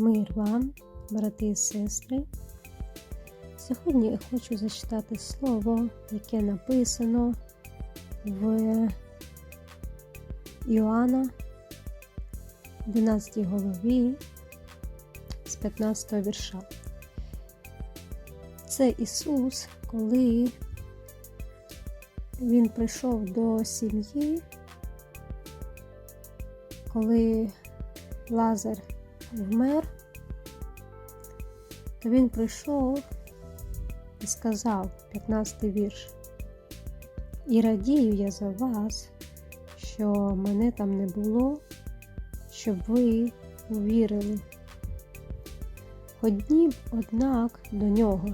Мир вам, брати і сестри. Сьогодні я хочу зачитати слово, яке написано в Іоанна, 11 голові з 15 вірша. Це Ісус, коли Він прийшов до сім'ї, коли Лазар вмер, то він прийшов і сказав, 15 й вірш, і радію я за вас, що мене там не було, щоб ви увірили. Одні, однак, до нього,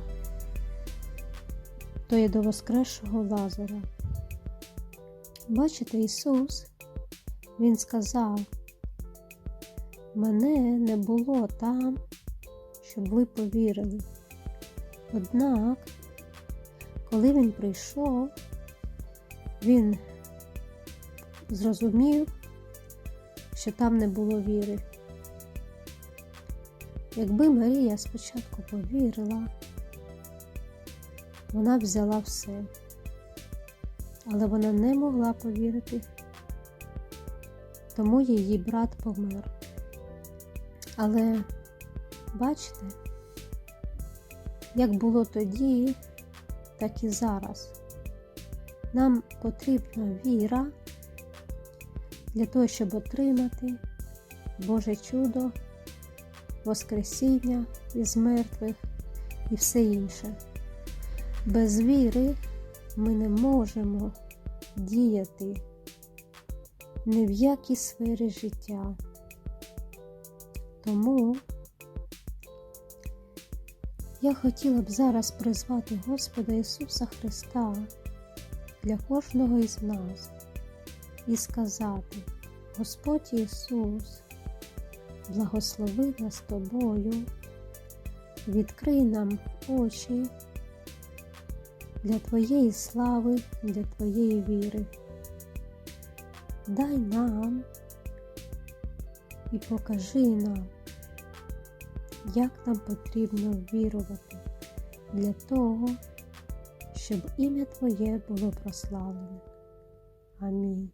то є до Воскресшого Лазара. Бачите, Ісус, Він сказав, мене не було там, щоб ви повірили. Однак, коли він прийшов, він зрозумів, що там не було віри. Якби Марія спочатку повірила, вона взяла все, але вона не могла повірити, тому її брат помер. Але бачите, як було тоді, так і зараз. Нам потрібна віра для того, щоб отримати Боже чудо, Воскресіння із мертвих і все інше. Без віри ми не можемо діяти ні в якій сфері життя. Тому я хотіла б зараз призвати Господа Ісуса Христа для кожного із нас і сказати: Господь Ісус, благослови нас тобою, відкрий нам очі для Твоєї слави, для Твоєї віри. Дай нам і покажи нам, як нам потрібно вірувати для того, щоб ім'я Твоє було прославлене. Амінь.